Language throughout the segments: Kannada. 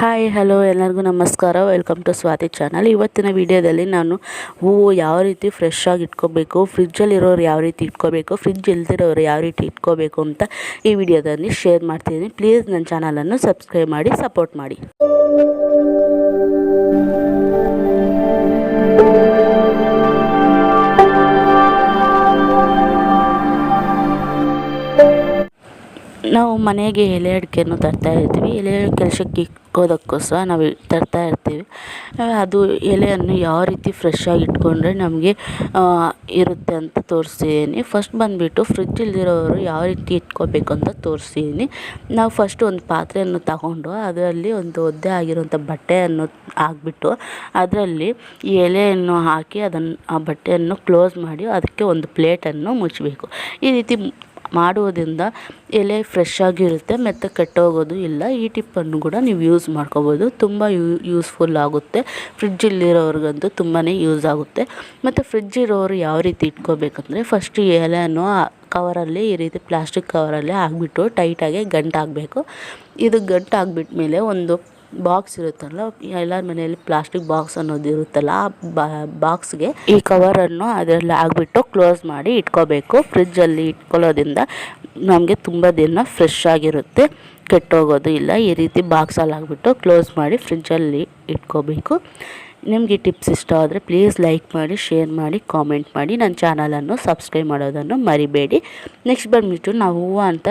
ಹಾಯ್ ಹಲೋ ಎಲ್ಲರಿಗೂ ನಮಸ್ಕಾರ. ವೆಲ್ಕಮ್ ಟು ಸ್ವಾತಿ ಚಾನಲ್ ಇವತ್ತಿನ ವಿಡಿಯೋದಲ್ಲಿ ನಾನು ಹೂವು ಯಾವ ರೀತಿ ಫ್ರೆಶ್ ಆಗಿ ಇಟ್ಕೋಬೇಕು ಫ್ರಿಜ್ಜಲ್ಲಿರೋರು ಯಾವ ರೀತಿ ಇಟ್ಕೋಬೇಕು ಫ್ರಿಜ್ ಇಲ್ದಿರೋರು ಯಾವ ರೀತಿ ಇಟ್ಕೋಬೇಕು ಅಂತ ಈ ವಿಡಿಯೋದಲ್ಲಿ ಶೇರ್ ಮಾಡ್ತಿದ್ದೀನಿ. ಪ್ಲೀಸ್ ನನ್ನ ಚಾನಲನ್ನು ಸಬ್ಸ್ಕ್ರೈಬ್ ಮಾಡಿ ಸಪೋರ್ಟ್ ಮಾಡಿ. ನಾವು ಮನೆಗೆ ಎಲೆ ಅಡಿಕೆಯನ್ನು ತರ್ತಾ ಇರ್ತೀವಿ. ಎಲೆ ಕೆಲಸಕ್ಕೆ ಇಕ್ಕೋದಕ್ಕೋಸ್ಕರ ನಾವು ತರ್ತಾ ಇರ್ತೀವಿ. ಅದು ಎಲೆಯನ್ನು ಯಾವ ರೀತಿ ಫ್ರೆಶ್ ಆಗಿ ಇಟ್ಕೊಂಡ್ರೆ ನಮಗೆ ಇರುತ್ತೆ ಅಂತ ತೋರಿಸ್ತೀನಿ ಫಸ್ಟ್ ಬಂದುಬಿಟ್ಟು ಫ್ರಿಜ್ ಇಲ್ದಿರೋರು ಯಾವ ರೀತಿ ಇಟ್ಕೋಬೇಕು ಅಂತ ತೋರಿಸ್ತೀನಿ ನಾವು ಫಸ್ಟ್ ಒಂದು ಪಾತ್ರೆಯನ್ನು ತಗೊಂಡು ಅದರಲ್ಲಿ ಒಂದು ಒದ್ದೆ ಆಗಿರುವಂಥ ಬಟ್ಟೆಯನ್ನು ಹಾಕ್ಬಿಟ್ಟು ಅದರಲ್ಲಿ ಎಲೆಯನ್ನು ಹಾಕಿ ಅದನ್ನು ಆ ಬಟ್ಟೆಯನ್ನು ಕ್ಲೋಸ್ ಮಾಡಿ ಅದಕ್ಕೆ ಒಂದು ಪ್ಲೇಟನ್ನು ಮುಚ್ಚಬೇಕು. ಈ ರೀತಿ ಮಾಡುವುದರಿಂದ ಎಲೆ ಫ್ರೆಶ್ ಆಗಿರುತ್ತೆ, ಮತ್ತು ಕೆಟ್ಟೋಗೋದು ಇಲ್ಲ. ಈ ಟಿಪ್ಪನ್ನು ಕೂಡ ನೀವು ಯೂಸ್ ಮಾಡ್ಕೋಬೋದು. ತುಂಬ ಯೂಸ್ಫುಲ್ ಆಗುತ್ತೆ. ಫ್ರಿಜ್ ಇಲ್ಲಿರೋರ್ಗಂತೂ ತುಂಬಾ ಯೂಸ್ ಆಗುತ್ತೆ. ಮತ್ತು ಫ್ರಿಡ್ಜ್ ಇರೋರು ಯಾವ ರೀತಿ ಇಟ್ಕೋಬೇಕಂದ್ರೆ ಫಸ್ಟ್ ಎಲೆಯನ್ನು ಕವರಲ್ಲಿ ಈ ರೀತಿ ಪ್ಲಾಸ್ಟಿಕ್ ಕವರಲ್ಲಿ ಹಾಕ್ಬಿಟ್ಟು ಟೈಟಾಗಿ ಗಂಟು ಹಾಕಬೇಕು ಇದು ಗಂಟು ಹಾಕ್ಬಿಟ್ಮೇಲೆ ಒಂದು ಬಾಕ್ಸ್ ಇರುತ್ತಲ್ಲ, ಎಲ್ಲರ ಮನೆಯಲ್ಲಿ ಪ್ಲಾಸ್ಟಿಕ್ ಬಾಕ್ಸ್ ಅನ್ನೋದು ಇರುತ್ತಲ್ಲ, ಆ ಬಾಕ್ಸ್ಗೆ ಈ ಕವರನ್ನು ಅದರಲ್ಲಿ ಹಾಕ್ಬಿಟ್ಟು ಕ್ಲೋಸ್ ಮಾಡಿ ಇಟ್ಕೋಬೇಕು. ಫ್ರಿಜ್ಜಲ್ಲಿ ಇಟ್ಕೊಳ್ಳೋದ್ರಿಂದ ನಮಗೆ ತುಂಬ ದಿನ ಫ್ರೆಶ್ ಆಗಿರುತ್ತೆ. ಕೆಟ್ಟೋಗೋದು ಇಲ್ಲ. ಈ ರೀತಿ ಬಾಕ್ಸಲ್ಲಿ ಹಾಕ್ಬಿಟ್ಟು ಕ್ಲೋಸ್ ಮಾಡಿ ಫ್ರಿಜ್ಜಲ್ಲಿ ಇಟ್ಕೋಬೇಕು. ನಿಮಗೆ ಟಿಪ್ಸ್ ಇಷ್ಟ ಆದರೆ ಪ್ಲೀಸ್ ಲೈಕ್ ಮಾಡಿ ಶೇರ್ ಮಾಡಿ ಕಾಮೆಂಟ್ ಮಾಡಿ. ನನ್ನ ಚಾನಲನ್ನು ಸಬ್ಸ್ಕ್ರೈಬ್ ಮಾಡೋದನ್ನು ಮರಿಬೇಡಿ. ನೆಕ್ಸ್ಟ್ ಬಂದುಬಿಟ್ಟು ನಾವು ಹೂವು ಅಂತ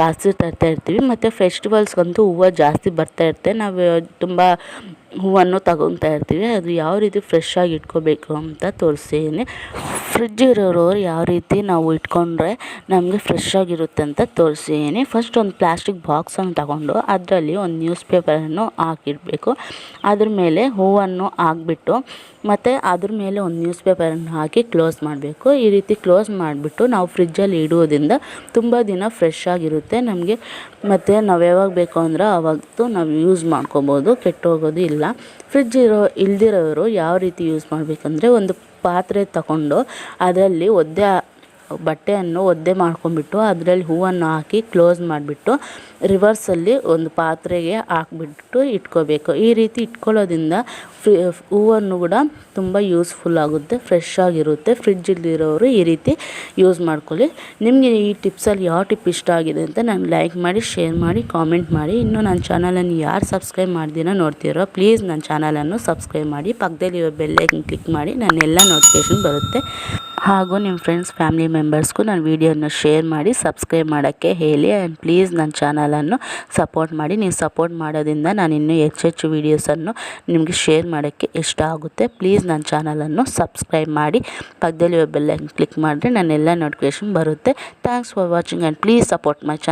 ಜಾಸ್ತಿ ತರ್ತಾ ಇರ್ತೀವಿ. ಮತ್ತು ಫೆಸ್ಟಿವಲ್ಸ್ಗಂತೂ ಹೂವು ಜಾಸ್ತಿ ಬರ್ತಾ ಇರುತ್ತೆ. ನಾವು ತುಂಬ ಹೂವನ್ನು ತಗೊತಾ ಇರ್ತೀವಿ. ಅದು ಯಾವ ರೀತಿ ಫ್ರೆಶ್ ಆಗಿ ಇಟ್ಕೋಬೇಕು ಅಂತ ತೋರಿಸ್ತೀನಿ ಫ್ರಿಜ್ ಇರೋರು ಯಾವ ರೀತಿ ನಾವು ಇಟ್ಕೊಂಡ್ರೆ ನಮಗೆ ಫ್ರೆಶ್ ಆಗಿರುತ್ತೆ ಅಂತ ತೋರಿಸ್ತೀನಿ ಫಸ್ಟ್ ಒಂದು ಪ್ಲಾಸ್ಟಿಕ್ ಬಾಕ್ಸನ್ನು ತಗೊಂಡು ಅದರಲ್ಲಿ ಒಂದು ನ್ಯೂಸ್ ಪೇಪರನ್ನು ಹಾಕಿಡಬೇಕು. ಅದ್ರ ಮೇಲೆ ಹೂವನ್ನು ಹಾಕ್ಬಿಟ್ಟು ಮತ್ತು ಅದ್ರ ಮೇಲೆ ಒಂದು ನ್ಯೂಸ್ ಪೇಪರನ್ನು ಹಾಕಿ ಕ್ಲೋಸ್ ಮಾಡಬೇಕು. ಈ ರೀತಿ ಕ್ಲೋಸ್ ಮಾಡಿಬಿಟ್ಟು ನಾವು ಫ್ರಿಜ್ಜಲ್ಲಿ ಇಡುವುದರಿಂದ ತುಂಬ ದಿನ ಫ್ರೆಶ್ ಆಗಿರುತ್ತೆ. ನಮಗೆ ಮತ್ತು ನಾವು ಯಾವಾಗ ಬೇಕು ಅಂದ್ರೆ ಆವತ್ತು ನಾವು ಯೂಸ್ ಮಾಡ್ಕೊಬೋದು. ಕೆಟ್ಟೋಗೋದು ಇಲ್ಲ. ಫ್ರಿಜ್ ಇರೋ ಇಲ್ದಿರೋರು ಯಾವ ರೀತಿ ಯೂಸ್ ಮಾಡಬೇಕಂದ್ರೆ ಒಂದು ಪಾತ್ರೆ ತಗೊಂಡು ಅದರಲ್ಲಿ ಒದ್ದೆ ಬಟ್ಟೆಯನ್ನು ಒದ್ದೆ ಮಾಡ್ಕೊಂಡ್ಬಿಟ್ಟು ಅದರಲ್ಲಿ ಹೂವನ್ನು ಹಾಕಿ ಕ್ಲೋಸ್ ಮಾಡಿಬಿಟ್ಟು ರಿವರ್ಸಲ್ಲಿ ಒಂದು ಪಾತ್ರೆಗೆ ಹಾಕ್ಬಿಟ್ಟು ಇಟ್ಕೋಬೇಕು. ಈ ರೀತಿ ಇಟ್ಕೊಳ್ಳೋದ್ರಿಂದ ಫ್ರಿ, ಹೂವನ್ನು ಕೂಡ ತುಂಬ ಯೂಸ್ಫುಲ್ ಆಗುತ್ತೆ, ಫ್ರೆಶ್ ಆಗಿರುತ್ತೆ. ಫ್ರಿಜ್ಜಲ್ಲಿರೋರು ಈ ರೀತಿ ಯೂಸ್ ಮಾಡ್ಕೊಳ್ಳಿ. ನಿಮಗೆ ಈ ಟಿಪ್ಸಲ್ಲಿ ಯಾವ ಟಿಪ್ ಇಷ್ಟ ಆಗಿದೆ ಅಂತ ನಾನು ಲೈಕ್ ಮಾಡಿ, ಶೇರ್ ಮಾಡಿ, ಕಾಮೆಂಟ್ ಮಾಡಿ. ಇನ್ನು ನನ್ನ ಚಾನಲನ್ನು ಯಾರು ಸಬ್ಸ್ಕ್ರೈಬ್ ಮಾಡ್ದಿನ ನೋಡ್ತಿರೋ, ಪ್ಲೀಸ್ ನನ್ನ ಚಾನಲನ್ನು ಸಬ್ಸ್ಕ್ರೈಬ್ ಮಾಡಿ. ಪಕ್ಕದಲ್ಲಿ ಬೆಲ್ಲೈಕನ್ ಕ್ಲಿಕ್ ಮಾಡಿ ನಾನು ಎಲ್ಲ ನೋಟಿಫಿಕೇಷನ್ ಬರುತ್ತೆ. ಹಾಗೂ ನಿಮ್ಮ ಫ್ರೆಂಡ್ಸ್ ಫ್ಯಾಮಿಲಿ ಮೆಂಬರ್ಸ್ಗೂ ನನ್ನ ವೀಡಿಯೋನ ಶೇರ್ ಮಾಡಿ ಸಬ್ಸ್ಕ್ರೈಬ್ ಮಾಡೋಕ್ಕೆ ಹೇಳಿ. ಆ್ಯಂಡ್ ಪ್ಲೀಸ್ ನನ್ನ ಚಾನಲನ್ನು ಸಪೋರ್ಟ್ ಮಾಡಿ. ನೀವು ಸಪೋರ್ಟ್ ಮಾಡೋದ್ರಿಂದ ನಾನು ಇನ್ನೂ ಹೆಚ್ಚು ಹೆಚ್ಚೆಚ್ಚು ವೀಡಿಯೋಸನ್ನು ನಿಮಗೆ ಶೇರ್ ಮಾಡೋಕ್ಕೆ ಇಷ್ಟ ಆಗುತ್ತೆ. ಪ್ಲೀಸ್ ನನ್ನ ಚಾನಲನ್ನು ಸಬ್ಸ್ಕ್ರೈಬ್ ಮಾಡಿ. ಪಕ್ಕದಲ್ಲಿ ಬೆಲ್ಲನ್ನು ಕ್ಲಿಕ್ ಮಾಡಿದ್ರೆ ನನ್ನೆಲ್ಲ ನೋಟಿಫಿಕೇಷನ್ ಬರುತ್ತೆ. Thanks for watching and please support my channel